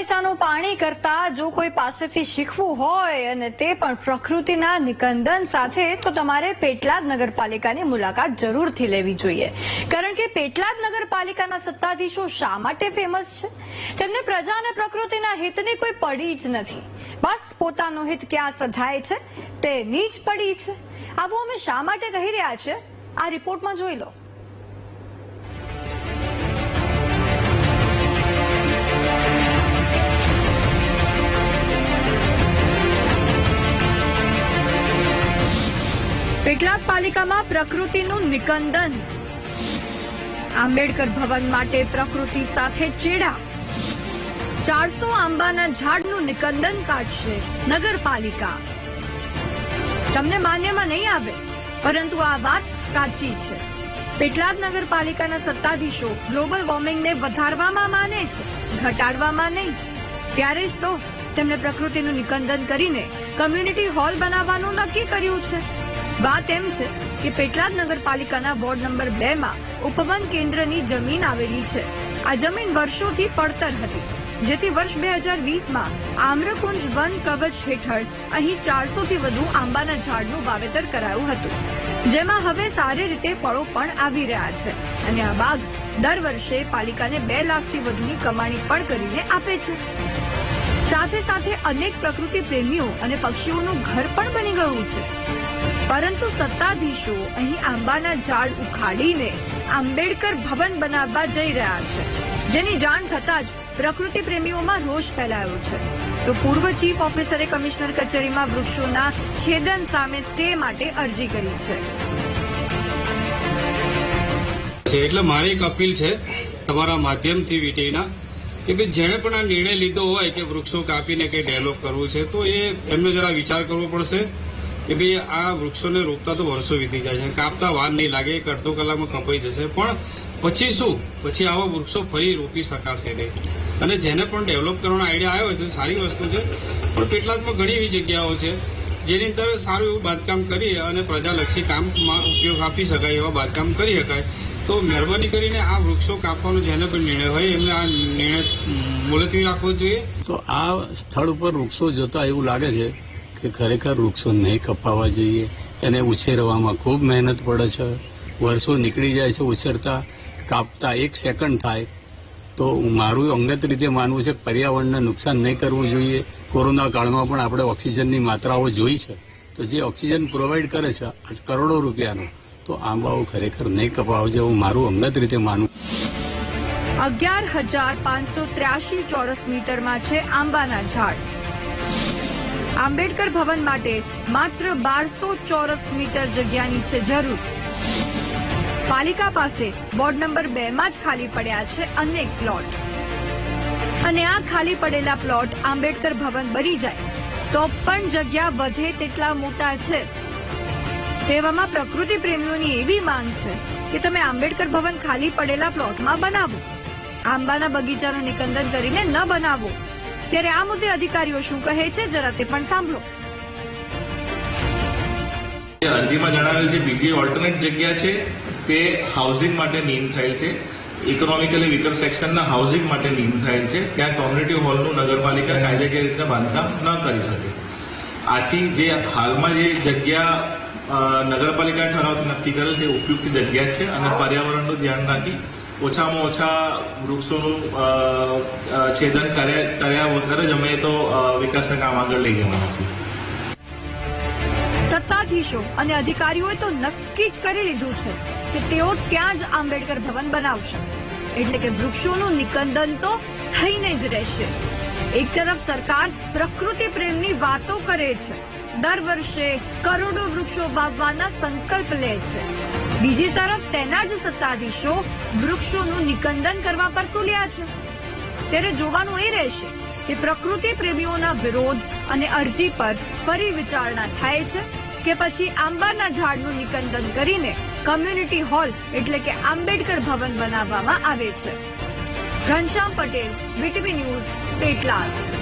પૈસાનું પાણી કરતા જો કોઈ પાસેથી શીખવું હોય અને તે પણ પ્રકૃતિના નિકંદન સાથે, તો તમારે પેટલાદ નગરપાલિકાની મુલાકાત જરૂરથી લેવી જોઈએ. કારણ કે પેટલાદ નગરપાલિકાના સત્તાધીશો શા માટે ફેમસ છે? તેમને પ્રજા અને પ્રકૃતિના હિતની કોઈ પડી જ નથી. બસ પોતાનું હિત ક્યાં સધાય છે? તેની જ પડી છે. આવું અમે શા માટે કહી રહ્યા છે? આ રિપોર્ટમાં જોઈ લો. પેટલાદ પાલિકામાં પ્રકૃતિનું નિકંદન. આંબેડકર ભવન માટે પ્રકૃતિ સાથે ચેડા. ચારસો આંબાના ઝાડનું નિકંદન કાઢશે નગરપાલિકા. તમને માન્યમાં નહીં આવે, પરંતુ આ વાત સાચી છે. પેટલાદ નગરપાલિકાના સત્તાધીશો ગ્લોબલ વોર્મિંગને વધારવામાં માને છે, ઘટાડવામાં નહીં. ત્યારે જ તો તેમણે પ્રકૃતિનું નિકંદન કરીને કમ્યુનિટી હોલ બનાવવાનું નક્કી કર્યું છે. વાત એમ છે કે પેટલાદ નગરપાલિકાના વોર્ડ નંબર બે માં ઉપવન કેન્દ્રની જમીન આવેલી છે. આ જમીન વર્ષોથી પડતર હતી, જેથી વર્ષ બે હજાર વીસમાં આમ્રકુંજ વન કવચ હેઠળ અહીં ચારસો થી વધુ આંબાના ઝાડનું વાવેતર કરાયું હતું. જેમાં હવે સારી રીતે ફળો પણ આવી રહ્યા છે અને આ બાગ દર વર્ષે પાલિકાને બે લાખથી વધુની કમાણી પણ કરીને આપે છે. સાથે સાથે અનેક પ્રકૃતિ પ્રેમીઓ અને પક્ષીઓનું ઘર પણ બની ગયું છે. પરંતુ સત્તાધીશો અહીં આંબાના ઝાડ ઉખાડીને આંબેડકર ભવન બનાવવા જઈ રહ્યા છે. જેની જાણ થતાં જ પ્રકૃતિ પ્રેમીઓમાં રોષ ફેલાયો છે. તો પૂર્વ ચીફ ઓફિસરે કમિશનર કચેરીમાં વૃક્ષોના છેદન સામે સ્ટે માટે અરજી કરી છે. એટલે મારી એક અપીલ છે તમારા માધ્યમથી વીટીના કે ભાઈ જેણે પણ આ નિર્ણય લીધો હોય કે વૃક્ષો કાપીને કંઈ ડેવલપ કરવું છે, તો એ એમને જરા વિચાર કરવો પડશે. કે ભાઈ આ વૃક્ષોને રોપતા તો વર્ષો વીતી જાય છે. કાપતા વાર નહીં લાગે, એક અડધો કલાકમાં કપાઈ જશે. પણ પછી શું? પછી આવા વૃક્ષો ફરી રોપી શકાશે નહીં. અને જેને પણ ડેવલપ કરવાનો આઈડિયા આવ્યો છે, સારી વસ્તુ છે, પણ પેટલાદમાં ઘણી એવી જગ્યાઓ છે, જેની અંદર સારું એવું બાંધકામ કરી અને પ્રજાલક્ષી કામમાં ઉપયોગ આપી શકાય, એવા બાંધકામ કરી શકાય. તો મહેરબાની કરીને આ વૃક્ષો કાપવાનો જેને પણ નિર્ણય હોય, એમને આ નિર્ણય મુલતવી રાખવો જોઈએ. તો આ સ્થળ ઉપર વૃક્ષો જોતા એવું લાગે છે કે ખરેખર વૃક્ષો નહીં કપાવવા જોઈએ. એને ઉછેરવામાં ખૂબ મહેનત પડે છે. વર્ષો નીકળી જાય છે ઉછેરતા. કાપતા એક સેકન્ડ થાય. તો મારું અંગત રીતે માનવું છે પર્યાવરણને નુકસાન નહીં કરવું જોઈએ. કોરોના કાળમાં પણ આપણે ઓક્સિજનની માત્રાઓ જોઈ છે. તો જે ઓક્સિજન પ્રોવાઈડ કરે છે કરોડો રૂપિયાનો, તો આંબાઓ ખરેખર નહીં કપાવજે હું મારું અંગત રીતે માનું અગિયાર હજાર પાંચસો ત્ર્યાસી ચોરસ મીટરમાં છે આંબાના ઝાડ. આંબેડકર ભવન માટે માત્ર બારસો ચોરસ મીટર જગ્યાની છે જરૂર. પાલિકા પાસે વોર્ડ નંબર બે માં જ ખાલી પડ્યા છે અનેક પ્લોટ. અને આ ખાલી પડેલા પ્લોટ આંબેડકર ભવન બની જાય, તો પણ જગ્યા વધે તેટલા મોટા છે. તેવામાં પ્રકૃતિ પ્રેમીઓની એવી માંગ છે કે તમે આંબેડકર ભવન ખાલી પડેલા પ્લોટમાં બનાવો. આંબાના બગીચાનું નિકંદન કરીને ન બનાવો. ત્યારે આ મુદ્દે અધિકારીઓ શું કહે છે, જરા તે પણ સાંભળો. અરજીમાં જણાવેલ છે, બીજી ઓલ્ટરનેટ જગ્યા છે, તે હાઉસિંગ માટે નીમ થયેલ છે. ઇકોનોમિકલી વીકર સેક્શનના હાઉસિંગ માટે નીમ થયેલ છે. ત્યાં કોમ્યુનિટી હોલનું નગરપાલિકા કાયદાકીય રીતે બાંધકામ ન કરી શકે. આથી જે હાલમાં જે જગ્યા નગરપાલિકા ઠરાવથી નક્કી કરેલ છે ઉપયુક્ત જગ્યા છે અને પર્યાવરણનું ધ્યાન રાખી ઓછામાં ઓછા વૃક્ષોનું છેદન કર્યા વગર જ અમે તો વિકાસના કામ આગળ લઈ જવાના છીએ. સત્તાધીશો અને અધિકારીઓએ તો નક્કી જ કરી લીધું છે કે તેઓ ત્યાં જ આંબેડકર ભવન બનાવશે. એટલે કે વૃક્ષોનું નિકંદન તો થઈને જ રહેશે. એક તરફ સરકાર પ્રકૃતિ પ્રેમની વાતો કરે છે દર વર્ષે કરોડો વૃક્ષો વાવવાના સંકલ્પ લે છે. બીજી તરફ તેના જ સત્તાધીશો વૃક્ષોનું નિકંદન કરવા પર તુલ્યા છે. ત્યારે જોવાનું એ રહેશે કે પ્રકૃતિ પ્રેમીઓના વિરોધ અને અરજી પર ફરી વિચારણા થાય છે કે પછી આંબાના ઝાડનું નિકંદન કરીને કમ્યુનિટી હોલ એટલે કે આંબેડકર ભવન બનાવવામાં આવે છે. Ghanshyam Patel, VTV news, Petlad.